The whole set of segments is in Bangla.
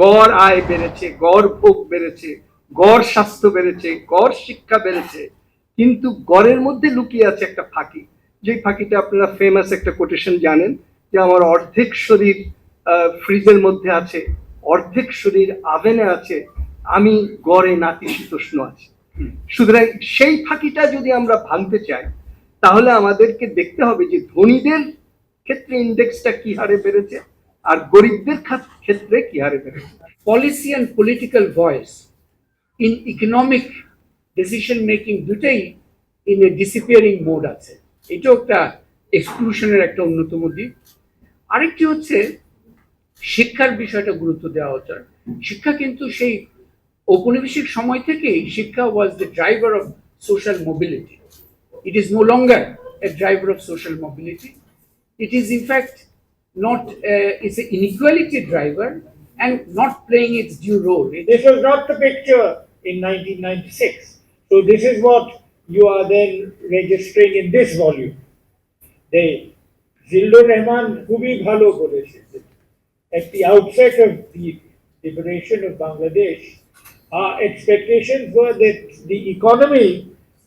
গড় আয় বেড়েছে, গড় ভোগ বেড়েছে, গড় স্বাস্থ্য বেড়েছে, গড় শিক্ষা বেড়েছে। কিন্তু গড়ের মধ্যে লুকিয়ে আছে একটা ফাঁকি। যে ফাঁকিটা আপনারা ফেমাস একটা কোটেশন জানেন যে আমার অর্ধেক শরীর ফ্রিজের মধ্যে আছে, অর্ধেক শরীর আভেনে আছে, আমি গড়ে নাতিশীতোষ্ণ আছি। সুতরাং সেই ফাঁকিটা যদি আমরা ভাঙতে চাই, তাহলে আমাদেরকে দেখতে হবে যে ধনীদের ক্ষেত্রে ইন্ডেক্সটা কি হারে বেড়েছে। আর গরিবদের ক্ষেত্রে কি হারে বেড়েছে policy and political voice in economic decision making দুটাই in a disappearing mode আছে। এটাও একটা এক্সক্লুশনের একটা অন্যতম দিক। আরেকটি হচ্ছে শিক্ষার বিষয়টা গুরুত্ব দেওয়া হচ্ছে। শিক্ষা কিন্তু সেই ঔপনিবেশিক সময় থেকেই শিক্ষা was the driver of social mobility it is longer a driver of social mobility. It is, in fact, not uh, it's an inequality driver and not playing its due role. It- This was not the picture in 1996. So this is what you are then registering in this volume. They Zillur Rahman খুবই ভালো বলেছেন at the outset of the liberation of Bangladesh, our expectations were that the economy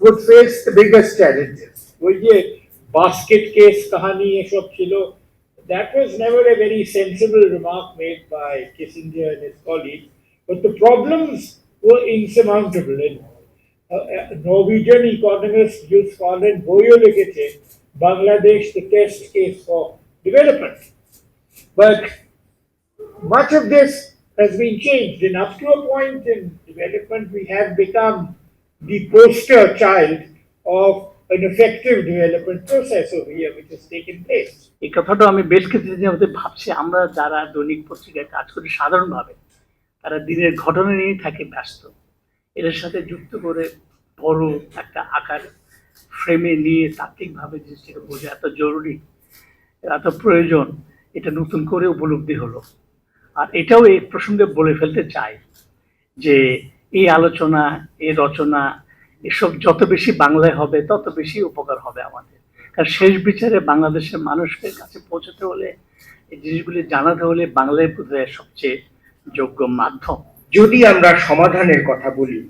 would face the biggest challenges. ওই যে basket case কাহানি এসব ছিল that was never a very sensible remark made by Kissinger and his colleagues, but the problems were insurmountable. And, uh, uh Norwegian economist Jules Colin Boyo likhte Bangladesh the test case for development. But much of this has been changed, and up to a point in development, we have become the poster child of an effective development process over here, which has taken place. এই কথাটা আমি বেশ কিছুদিনের মধ্যে ভাবছি। আমরা যারা দৈনিক পত্রিকায় কাজ করি সাধারণভাবে তারা দিনের ঘটনা নিয়ে থাকে ব্যস্ত। এটার সাথে যুক্ত করে বড় একটা আকার ফ্রেমে নিয়ে তাত্ত্বিকভাবে জিনিসটাকে বোঝা এত জরুরি এত প্রয়োজন এটা নতুন করে উপলব্ধি হলো। আর এটাও এই প্রসঙ্গে বলে ফেলতে চাই যে এই আলোচনা এই রচনা এসব যত বেশি বাংলায় হবে, তত বেশি উপকার হবে আমাদের। কারণ শেষ বিচারে বাংলাদেশের মানুষের কাছে পৌঁছতে হলে, এই জিনিসগুলি জানাতে হলে বাংলায় বোধহয় সবচেয়ে যোগ্য মাধ্যম। যদি আমরা সমাধানের কথা বলি,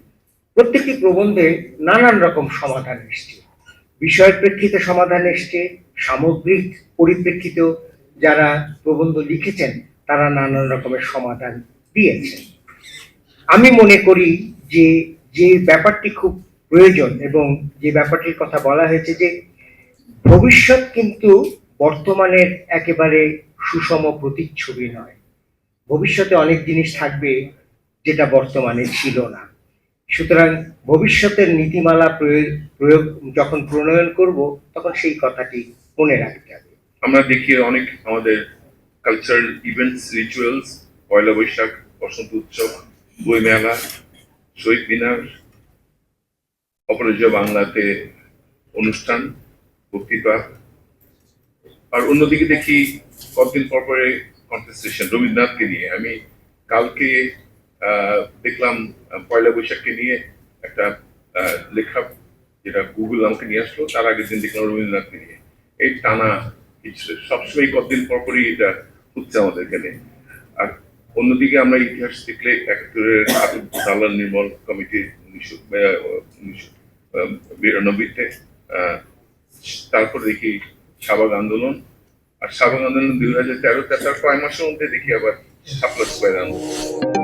প্রত্যেকটি প্রবন্ধে নানান রকম সমাধান এসছে। বিষয়ের প্রেক্ষিতে সমাধান এসছে, সামগ্রিক পরিপ্রেক্ষিতেও যারা প্রবন্ধ লিখেছেন, তারা নানান রকমের সমাধান দিয়েছেন। আমি মনে করি যে যে ব্যাপারটি খুব প্রয়োজন এবং যে ব্যাপারটির কথা বলা হয়েছে যে ভবিষ্যৎ কিন্তু বর্তমানের একেবারে সুষম প্রতিচ্ছবি নয়। ভবিষ্যতে অনেক জিনিস থাকবে যেটা বর্তমানে ছিল না। সুতরাং ভবিষ্যতের নীতিমালা প্রয়োগ প্রয়োগ যখন প্রণয়ন করব, তখন সেই কথাটি মনে রাখতে হবে। আমরা দেখি অনেক আমাদের cultural events rituals Poila Baishakh, বসন্ত উৎসব বই মেলা শহীদ মিনার অপরাজয় বাংলাতে অনুষ্ঠান, বক্তৃতা। আর অন্যদিকে দেখি কতদিন পর পরে কন্টেস্টেশন রবীন্দ্রনাথকে নিয়ে। আমি কালকে দেখলাম, পয়লা বৈশাখকে নিয়ে একটা লেখা যেটা গুগল আমাকে নিয়ে আসলো, তার আগের দিন দেখলাম রবীন্দ্রনাথকে নিয়ে। এই টানা সবসময় কতদিন পর পরই এটা হচ্ছে আমাদের এখানে। আর অন্যদিকে আমরা ইতিহাস দেখলে একাত্তরের দালাল নির্মল কমিটি, উনিশশো উনিশশো বিরানব্বইতে তারপর দেখি শাহবাগ আন্দোলন। আর শাহবাগ আন্দোলন দুই হাজার তেরোতে, তার কয় মাসের মধ্যে দেখি আবার সাপ্লাস আন্দোলন।